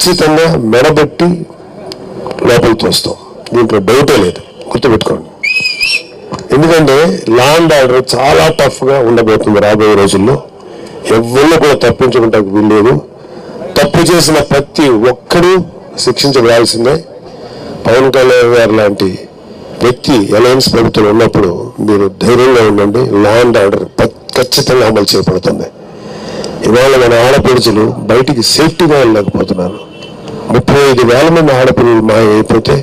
ఖచ్చితంగా మెడబెట్టి లోపలికి తోస్తాం దీంట్లో డౌటే లేదు. గుర్తుపెట్టుకోండి. ఎందుకంటే ల్యాండ్ ఆర్డర్ చాలా టఫ్గా ఉండబోతుంది రాబోయే రోజుల్లో. ఎవరిని కూడా తప్పించుకుంటానికి వీల్లేదు. తప్పు చేసిన ప్రతి ఒక్కరూ శిక్షించబడాల్సిందే పవన్ కళ్యాణ్ గారు లాంటి వ్యక్తి అలయన్స్ ప్రభుత్వం ఉన్నప్పుడు మీరు ధైర్యంగా ఉండండి. ల్యాండ్ ఆర్డర్ ఖచ్చితంగా అమలు చేయబడుతుంది. ఇవాళ మన ఆడపడుచులు బయటికి సేఫ్టీగా వెళ్ళలేకపోతున్నారు. ముప్పై ఐదు వేల మంది ఆడపిల్లలు మాయమైపోతే అయిపోతే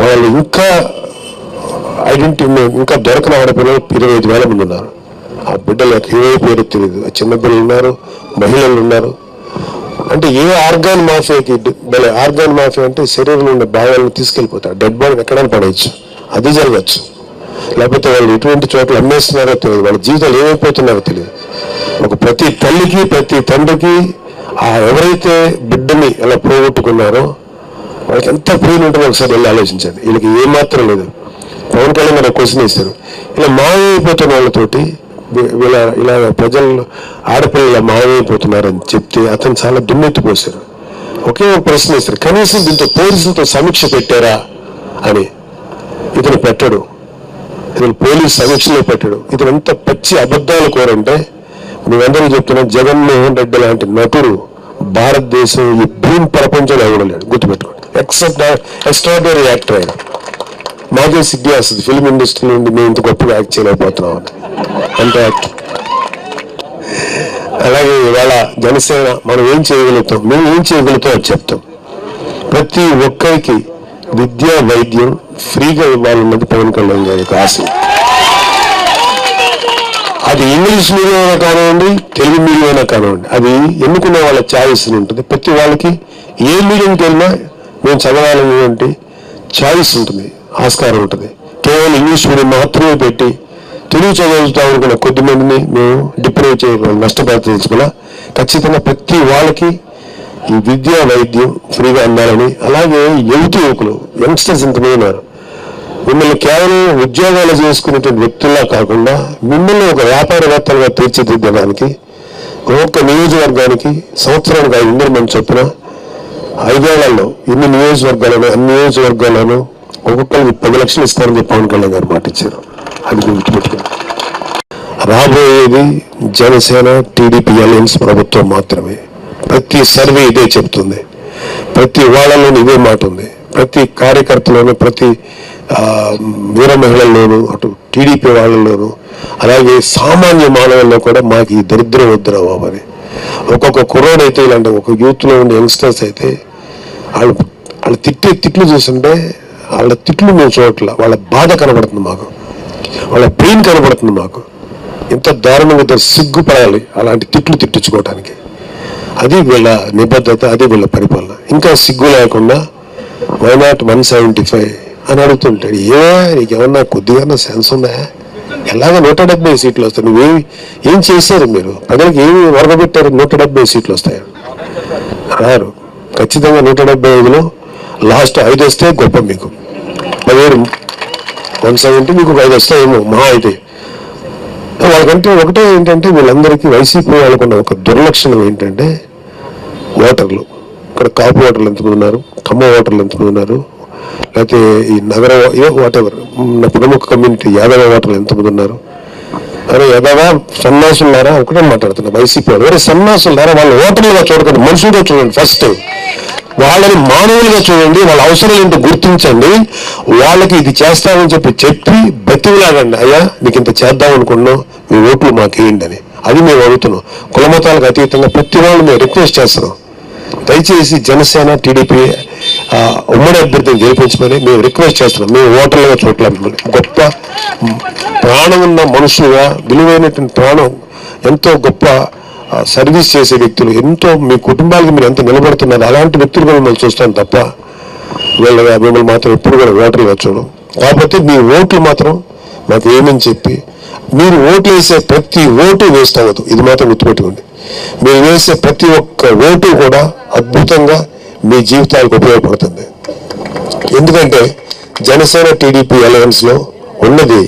వాళ్ళు ఇంకా ఐడెంటిటీ ఇంకా దొరకని ఆడపిల్లలు ఇరవై ఐదు వేల మంది ఉన్నారు. ఆ బిడ్డలకు ఏ పేరు తెలియదు. చిన్నపిల్లలు చిన్న పిల్లలు ఉన్నారు మహిళలు ఉన్నారు. అంటే ఏ ఆర్గాన్ మాఫియాకి భలే ఆర్గాన్ మాఫియా అంటే శరీరంలో ఉన్న భాగాలను తీసుకెళ్ళిపోతారు డెడ్ బాడీ ఎక్కడైనా పడవచ్చు అది జరగచ్చు. లేకపోతే వాళ్ళు ఎటువంటి చోట్ల అమ్మేస్తున్నారో తెలియదు. వాళ్ళ జీవితాలు ఏమైపోతున్నారో తెలియదు. ఒక ప్రతి తల్లికి ప్రతి తండ్రికి ఆ ఎవరైతే బిడ్డని ఎలా పోగొట్టుకున్నారో వాళ్ళకి ఎంత ప్రియులు ఉంటుందో ఒకసారి వెళ్ళి ఆలోచించండి. వీళ్ళకి ఏమాత్రం లేదు. పవన్ కళ్యాణ్ గారు క్వశ్చన్ ఇస్తారు ఇలా మాయమైపోతున్న వాళ్ళతోటి ఇలా వీళ్ళ ఇలా ప్రజలు ఆడపిల్లలు ఇలా మాయమైపోతున్నారని చెప్తే అతను చాలా దుమ్మెత్తిపోశారు. ఒకే ఒక ప్రశ్న ఇస్తారు కనీసం దీంతో పోలీసులతో సమీక్ష పెట్టారా అని. ఇతను పెట్టడు. ఇతను పోలీస్ సమీక్షలో పెట్టాడు. ఇతను ఎంత పచ్చి అబద్ధాలు కోరంటే మేమందరూ చెప్తున్నాం జగన్మోహన్ రెడ్డి లాంటి నటుడు భారతదేశం ఈ భూమి ప్రపంచంలో ఎవడలేడు గుర్తుపెట్టుకోండి. ఎక్సెప్ట్ ఎక్స్ట్రాడనరీ యాక్టర్ ఆయన మాకే సిగ్గు వస్తుంది ఫిల్మ్ ఇండస్ట్రీ నుండి మేము ఇంత గొప్పగా యాక్ట్ చేయలేకపోతున్నాం. అని అంత యాక్ట్ అలాగే ఇవాళ జనసేన మనం ఏం చేయగలుగుతాం? మేము ఏం చేయగలుగుతాం అది చెప్తాం. ప్రతి ఒక్కరికి విద్య వైద్యం ఫ్రీగా ఇవ్వాలన్నది పవన్ కళ్యాణ్ గారి యొక్క ఆశ. అది ఇంగ్లీష్ మీడియం అయినా కానివ్వండి తెలుగు మీడియం అయినా కానివ్వండి అది ఎన్నుకున్న వాళ్ళ ఛాయిస్ ఉంటుంది. ప్రతి వాళ్ళకి ఏ మీడియంకి వెళ్ళినా మేము చదవాలనేటువంటి ఛాయిస్ ఉంటుంది ఆస్కారం ఉంటుంది. కేవలం ఇంగ్లీష్ మీడియం మాత్రమే పెట్టి తెలుగు చదువుతాం అనుకున్న కొద్ది మందిని మేము డిప్రైవ్ చేయగలం నష్టపరచదలుచుకున్నా ఖచ్చితంగా ప్రతి వాళ్ళకి ఈ విద్య వైద్యం ఫ్రీగా అందాలని అలాగే యువతి యువకులు యంగ్స్టర్స్ ఇంతమంది ఉన్నారు. మిమ్మల్ని కేవలం ఉద్యోగాలు చేసుకునేటువంటి వ్యక్తుల్లా కాకుండా మిమ్మల్ని ఒక వ్యాపారవేత్తలుగా తీర్చిదిద్దడానికి ఒక్క నియోజకవర్గానికి సంవత్సరానికి ఐదు వందల మంది చొప్పున ఐదేళ్ళలో ఇన్ని నియోజకవర్గాలను అన్ని నియోజకవర్గాలను ఒక్కొక్కరికి పది లక్షలు ఇస్తారని పవన్ కళ్యాణ్ గారు మాట ఇచ్చారు. అది గుర్తుపెట్టుకోండి. రాబోయేది జనసేన టీడీపీ అలయన్స్ ప్రభుత్వం మాత్రమే. ప్రతి సర్వే ఇదే చెప్తుంది. ప్రతి వాళ్ళలోనూ ఇదే మాట ఉంది. ప్రతి కార్యకర్తలోనూ ప్రతి వీర మహిళల్లోనూ అటు టీడీపీ వాళ్ళలోనూ అలాగే సామాన్య మానవుల్లో కూడా మాకు ఈ దరిద్రం వద్దురా బాబు అని ఒక్కొక్క కుర్రోడు అయితే ఇలాంటి ఒక యూత్లో ఉండే యంగ్స్టర్స్ అయితే వాళ్ళు వాళ్ళు తిట్టే తిట్లు చూస్తుంటే వాళ్ళ తిట్లు మేము చూడట్ల. వాళ్ళ బాధ కనబడుతుంది మాకు. వాళ్ళ పెయిన్ కనబడుతుంది మాకు. ఎంత దారుణంగా సిగ్గుపడాలి అలాంటి తిట్లు తిట్టించుకోవడానికి అది వీళ్ళ నిబద్ధత అది వీళ్ళ పరిపాలన. ఇంకా సిగ్గు లేకుండా why not one seventy five అని అడుగుతుంటాడు. ఏ నీకేమన్నా కొద్దిగా సెన్స్ ఉన్నాయా ఎలాగ నూట డెబ్బై సీట్లు వస్తాయి? నువ్వేమి ఏం చేశారు మీరు? ప్రజలకు ఏమి వరదబెట్టారు నూట డెబ్బై సీట్లు వస్తాయి? రారు. ఖచ్చితంగా నూట డెబ్బై ఐదులో లాస్ట్ ఐదు వస్తే గొప్ప మీకు. పదిహేడు వన్ సెవెంటీ మీకు ఐదు వస్తాయేమో మహా అయితే. వాళ్ళకంటే ఒకటే ఏంటంటే వీళ్ళందరికీ వైసీపీ వాళ్ళకున్న ఒక దుర్లక్షణం ఏంటంటే ఓటర్లు. ఇక్కడ కాపు ఓటర్లు ఎంతమంది ఉన్నారు ఖమ్మ ఓటర్లు ఎంతమంది ఉన్నారు లేకపోతే ఈ నగర ఏ వాట్ ఎవర్ ప్రముఖ కమ్యూనిటీ యాదవ ఓటర్లు ఎంతమంది ఉన్నారు? అరే యదవా సన్నాసులారా ఒకటే మాట్లాడుతున్నా వైసీపీ వాళ్ళు. వేరే సన్నాసులారా వాళ్ళు ఓటర్లుగా చూడకండి మనుషులుగా చూడండి ఫస్ట్ వాళ్ళని మానవులుగా చూడండి వాళ్ళ అవసరం ఏంటో గుర్తించండి. వాళ్ళకి ఇది చేస్తామని చెప్పి చెప్పి బతిలాగండి అయ్యా నీకు ఇంత చేద్దాం అనుకున్నాం మీ ఓట్లు మాకు వేయండి అని. అది మేము అడుగుతున్నాం. కులమతాలకు అతీతంగా ప్రతి వాళ్ళు మేము రిక్వెస్ట్ చేస్తున్నాం. దయచేసి జనసేన టీడీపీ ఉమ్మడి అభ్యర్థిని గెలిపించమని మేము రిక్వెస్ట్ చేస్తున్నాం. మేము ఓటర్లుగా చూడలేం గొప్ప ప్రాణం ఉన్న మనుషులుగా విలువైనటువంటి ప్రాణం ఎంతో గొప్ప సర్వీస్ చేసే వ్యక్తులు ఎంతో మీ కుటుంబాలకి మీరు ఎంత నిలబడుతున్నారు అలాంటి వ్యక్తులుగా మిమ్మల్ని చూస్తాను తప్ప వీళ్ళ మిమ్మల్ని మాత్రం ఎప్పుడు కూడా ఓటర్లుగా చూడం కాకపోతే మీ ఓట్లు మాత్రం మాకు ఏమని చెప్పి మీరు ఓట్లు వేసే ప్రతి ఓటు వేస్ట్ అవ్వదు. ఇది మాత్రం గుర్తుపెట్టుకోండి. మీరు వేసే ప్రతి ఒక్క ఓటు కూడా అద్భుతంగా మీ జీవితాలకు ఉపయోగపడుతుంది. ఎందుకంటే జనసేన టీడీపీ అలయన్స్లో ఉన్నది